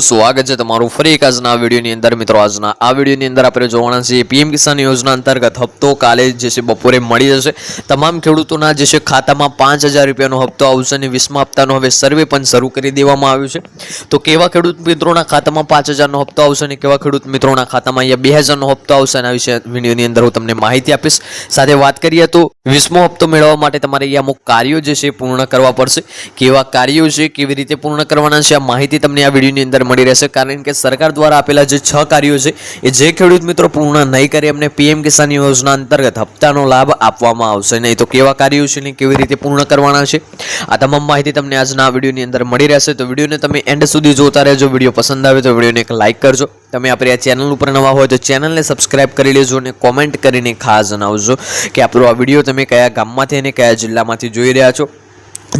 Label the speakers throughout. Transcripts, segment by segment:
Speaker 1: સ્વાગત છે તમારું. ફરી એક આજના વિડીયોની અંદર મિત્રો, આજના આ વિડીયોની અંદર આપણે જોવાના છીએ પીએમ કિસાન યોજના અંતર્ગત હપ્તો કાલે જે છે બપોરે મળી જશે. તમામ ખેડૂતોના જે છે ખાતામાં પાંચ હજાર રૂપિયાનો હપ્તો આવશે અને વીસમા હપ્તાનો હવે સર્વે પણ શરૂ કરી દેવામાં આવ્યું છે. તો કેવા ખેડૂત મિત્રોના ખાતામાં પાંચ હજારનો હપ્તો આવશે અને કેવા ખેડૂત મિત્રોના ખાતામાં અહીંયા બે હજારનો હપ્તો આવશે એના વિશે વિડીયોની અંદર હું તમને માહિતી આપીશ. સાથે વાત કરીએ તો વીસમો હપ્તો મેળવવા માટે તમારે અહીંયા અમુક કાર્યો જે છે પૂર્ણ કરવા પડશે. કેવા કાર્યો છે, કેવી રીતે પૂર્ણ કરવાના છે, આ માહિતી તમને આ વિડીયોની અંદર મળી રહેશે. કારણ કે સરકાર દ્વારા આપેલા જે છ કાર્યો છે, એ જે ખેડૂત મિત્રો પૂર્ણ નહીં કરે, એમને પીએમ કિસાન યોજના અંતર્ગત હપ્તાનો લાભ આપવામાં આવશે. નહીં તો કેવા કાર્યો છે ને કેવી રીતે પૂર્ણ કરવાના છે? આ તમામ માહિતી તમને આજના વિડીયોની અંદર મળી રહેશે. તો વિડીયોને તમે એન્ડ સુધી જોતા રહેજો. વીડિયો પસંદ આવે તો વિડીયોને એક લાઇક કરજો. તમે આપણી આ ચેનલ ઉપર નવા હોય તો ચેનલને સબસ્ક્રાઇબ કરી લેજો અને કોમેન્ટ કરીને ખાસ જણાવજો કે આપણો આ વીડિયો તમે કયા ગામમાંથી અને કયા જિલ્લામાંથી જોઈ રહ્યા છો.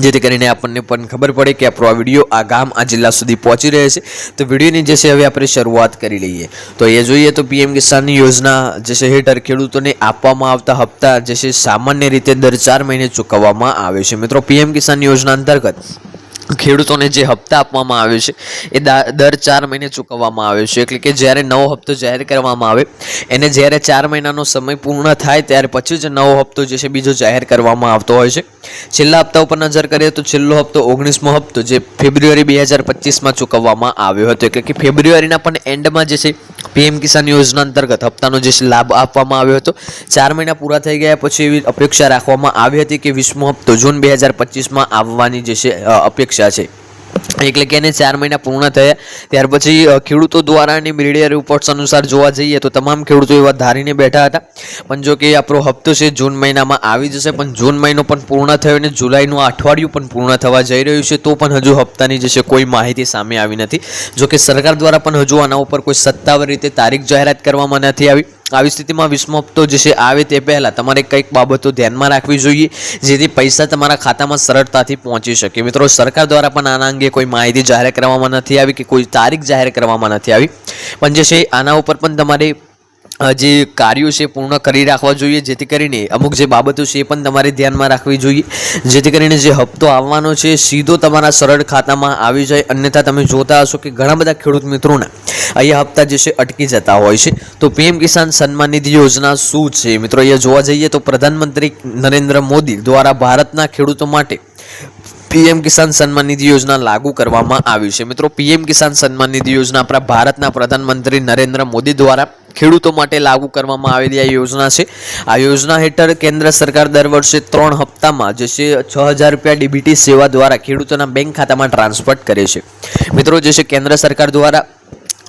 Speaker 1: જેથી કરીને આપણને પણ ખબર પડે કે આપણો આ વીડિયો આ ગામ, આ જિલ્લા સુધી પહોંચી રહ્યો છે. તો વિડીયોની જે છે હવે આપણે શરૂઆત કરી લઈએ. તો એ જોઈએ તો પીએમ કિસાનની યોજના જે છે હેઠળ ખેડૂતોને આપવામાં આવતા હપ્તા જે છે સામાન્ય રીતે દર ચાર મહિને ચૂકવવામાં આવે છે. મિત્રો પીએમ કિસાન યોજના અંતર્ગત ખેડૂતોને જે હપ્તા આપવામાં આવે છે એ દર ચાર મહિને ચૂકવવામાં આવે છે. એટલે કે જ્યારે નવો હપ્તો જાહેર કરવામાં આવે એને જ્યારે ચાર મહિનાનો સમય પૂર્ણ થાય ત્યારે પછી જ નવો હપ્તો જે છે બીજો જાહેર કરવામાં આવતો હોય છે. છેલ્લા હપ્તા ઉપર નજર કરીએ તો છેલ્લો હપ્તો ઓગણીસમો હપ્તો જે ફેબ્રુઆરી બે હજાર પચીસમાં ચૂકવવામાં આવ્યો હતો. એટલે કે ફેબ્રુઆરીના પણ એન્ડમાં જે છે પીએમ કિસાન યોજના અંતર્ગત હપ્તાનો જે છે લાભ આપવામાં આવ્યો હતો. ચાર મહિના પૂરા થઈ ગયા પછી એવી અપેક્ષા રાખવામાં આવી હતી કે વીસમો હપ્તો જૂન બે હજાર પચીસમાં આવવાની જે છે અ, અપેક્ષા છે. એટલે કે એને ચાર મહિના પૂર્ણ થયા. ત્યાર પછી ખેડૂતો દ્વારા અને મીડિયા રિપોર્ટ્સ અનુસાર જોવા જઈએ તો તમામ ખેડૂતો એવા ધારીને બેઠા હતા. પણ જો કે આપણો હપ્તો છે જૂન મહિનામાં આવી જશે, પણ જૂન મહિનો પણ પૂર્ણ થયો અને જુલાઈનું અઠવાડિયું પણ પૂર્ણ થવા જઈ રહ્યું છે, તો પણ હજુ હપ્તાની જે છે કોઈ માહિતી સામે આવી નથી. જો કે સરકાર દ્વારા પણ હજુ આના ઉપર કોઈ સત્તાવાર રીતે તારીખ જાહેરાત કરવામાં નથી આવી. આવી સ્થિતિમાં વીસમો હપ્તો જે છે, આવે તે પહેલાં તમારે કંઈક બાબતો ધ્યાનમાં રાખવી જોઈએ, જેથી પૈસા તમારા ખાતામાં સરળતાથી પહોંચી શકે. મિત્રો, સરકાર દ્વારા પણ આના અંગે કોઈ માહિતી જાહેર કરવામાં નથી આવી કે કોઈ તારીખ જાહેર કરવામાં નથી આવી. પણ જે છે, આના ઉપર પણ તમારે જે કાર્યો છે પૂર્ણ કરી રાખવા જોઈએ. જેથી કરીને અમુક જે બાબતો છે એ પણ તમારે ધ્યાનમાં રાખવી જોઈએ. જેથી કરીને જે હપ્તો આવવાનો છે સીધો તમારા સરળ ખાતામાં આવી જાય. અન્યથા તમે જોતા હશો કે ઘણા બધા ખેડૂત મિત્રોના અહીંયા હપ્તા જે છે અટકી જતા હોય છે. તો પીએમ કિસાન સન્માન નિધિ યોજના શું છે? મિત્રો, અહીંયા જોવા જઈએ તો પ્રધાનમંત્રી નરેન્દ્ર મોદી દ્વારા ભારતના ખેડૂતો માટે પીએમ કિસાન સન્માન નિધિ યોજના લાગુ કરવામાં આવી છે. મિત્રો, પીએમ કિસાન સન્માન નિધિ યોજના આપણા ભારતના પ્રધાનમંત્રી નરેન્દ્ર મોદી દ્વારા ખેડૂતો માટે લાગુ કરવામાં આવેલી આ યોજના છે. આ યોજના હેઠળ કેન્દ્ર સરકાર દર વર્ષે ત્રણ હપ્તામાં જે છે છ હજાર રૂપિયા ડીબીટી સેવા દ્વારા ખેડૂતોના બેંક ખાતામાં ટ્રાન્સફર કરે છે. મિત્રો, જે છે કેન્દ્ર સરકાર દ્વારા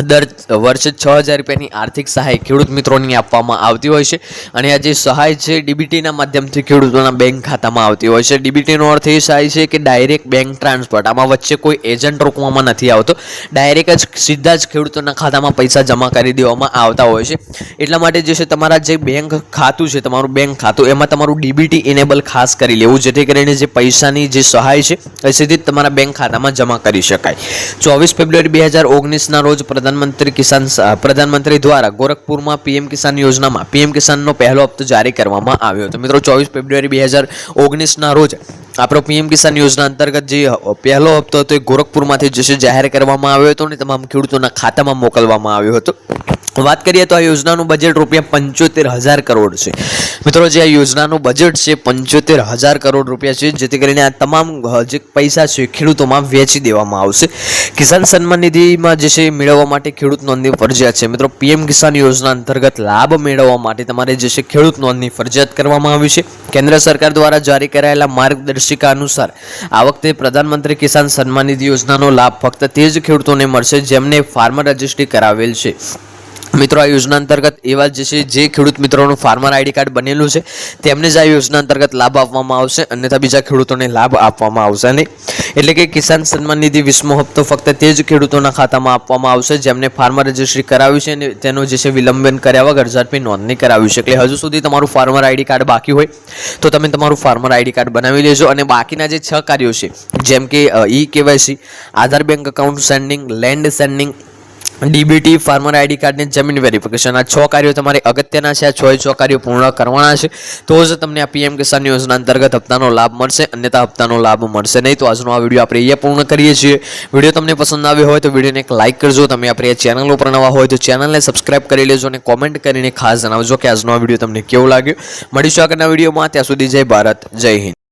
Speaker 1: દર વર્ષે છ હજાર રૂપિયાની આર્થિક સહાય ખેડૂત મિત્રોની આપવામાં આવતી હોય છે. અને આ જે સહાય છે, ડીબીટીના માધ્યમથી ખેડૂતોના બેંક ખાતામાં આવતી હોય છે. ડીબીટીનો અર્થ એ સહાય છે કે ડાયરેક્ટ બેંક ટ્રાન્સફર. આમાં વચ્ચે કોઈ એજન્ટ રોકવામાં નથી આવતો. ડાયરેક્ટ જ, સીધા જ ખેડૂતોના ખાતામાં પૈસા જમા કરી દેવામાં આવતા હોય છે. એટલા માટે જે છે, તમારા જે બેંક ખાતું છે, તમારું બેંક ખાતું, એમાં તમારું ડીબીટી ઇનેબલ ખાસ કરી લેવું, જેથી કરીને જે પૈસાની જે સહાય છે, એ સીધી જ તમારા બેંક ખાતામાં જમા કરી શકાય. ચોવીસ ફેબ્રુઆરી બે હજાર ઓગણીસના રોજ પ્રધાનમંત્રી કિસાન પ્રધાનમંત્રી દ્વારા ગોરખપુરમાં પીએમ કિસાન યોજનામાં, પીએમ કિસાનનો પહેલો હપ્તો જારી કરવામાં આવ્યો હતો. મિત્રો, ચોવીસ ફેબ્રુઆરી બે હજાર ઓગણીસના રોજ આપણો પીએમ કિસાન યોજના અંતર્ગત જે પહેલો હપ્તો હતો એ ગોરખપુરમાંથી જે જાહેર કરવામાં આવ્યો હતો અને તમામ ખેડૂતોના ખાતામાં મોકલવામાં આવ્યો હતો. વાત કરીએ તો આ યોજનાનું બજેટ રૂપિયા પંચોતેર હજાર કરોડ છે. મિત્રો, જે આ યોજનાનું બજેટ છે પંચોતેર હજાર કરોડ રૂપિયા છે, જેથી કરીને આ તમામ જે પૈસા છે ખેડૂતોમાં વેચી દેવામાં આવશે. કિસાન સન્માન નિધિમાં જે છે મેળવવા માટે ખેડૂત નોંધની ફરજિયાત છે. મિત્રો, પીએમ કિસાન યોજના અંતર્ગત લાભ મેળવવા માટે તમારે જે છે ખેડૂત નોંધની ફરજિયાત કરવામાં આવી છે. કેન્દ્ર સરકાર દ્વારા જારી કરાયેલા માર્ગદર્શિકા અનુસાર, આ વખતે પ્રધાનમંત્રી કિસાન સન્માન નિધિ યોજનાનો લાભ ફક્ત તે જ ખેડૂતોને મળશે જેમને ફાર્મર રજિસ્ટ્રી કરાવેલ છે. મિત્રો, આ યોજના અંતર્ગત એવા જે છે, જે ખેડૂત મિત્રોનું ફાર્મર આઈડી કાર્ડ બનેલું છે. તેમને જ આ યોજના અંતર્ગત લાભ આપવામાં આવશે અન્યથા બીજા ખેડૂતોને લાભ આપવામાં આવશે. નહીં એટલે કે કિસાન સન્માન નિધિ વીસમો હપ્તો ફક્ત તે જ ખેડૂતોના ખાતામાં આપવામાં આવશે, જેમને ફાર્મર રજિસ્ટ્રી કરાવ્યું છે અને તેનું જે છે વિલંબન કર્યા વગર ઝડપી નોંધણી કરાવ્યું છે. એટલે હજુ સુધી તમારું ફાર્મર આઈડી કાર્ડ બાકી હોય, તો તમે તમારું ફાર્મર આઈડી કાર્ડ બનાવી લેજો. અને બાકીના જે છ કાર્યો છે, જેમ કે e KYC, Aadhaar bank account seeding land seeding DBT farmer ID કાર્ડની જમીન વેરિફિકેશન આ છ કાર્યો તમારે અગત્યના છે. આ છ છ કાર્યો પૂર્ણ કરવાના છે. તો જ તમને આ પીએમ કિસાન યોજના અંતર્ગત હપ્તાનો લાભ મળશે. અન્યથા હપ્તાનો લાભ મળશે નહીં. તો આજનો આ વીડિયો આપણે અહીંયા પૂર્ણ કરીએ છીએ. વીડિયો તમને પસંદ આવ્યો હોય તો વિડીયોને એક લાઇક કરજો. તમે આપણે ચેનલ ઉપર નવા હોય તો ચેનલને સબસ્ક્રાઇબ કરી લેજો અને કોમેન્ટ કરીને ખાસ જણાવજો કે આજનો આ વીડિયો તમને કેવો લાગ્યો. મળીશું આગળના વિડીયોમાં. ત્યાં સુધી જય ભારત, જય હિન્દ.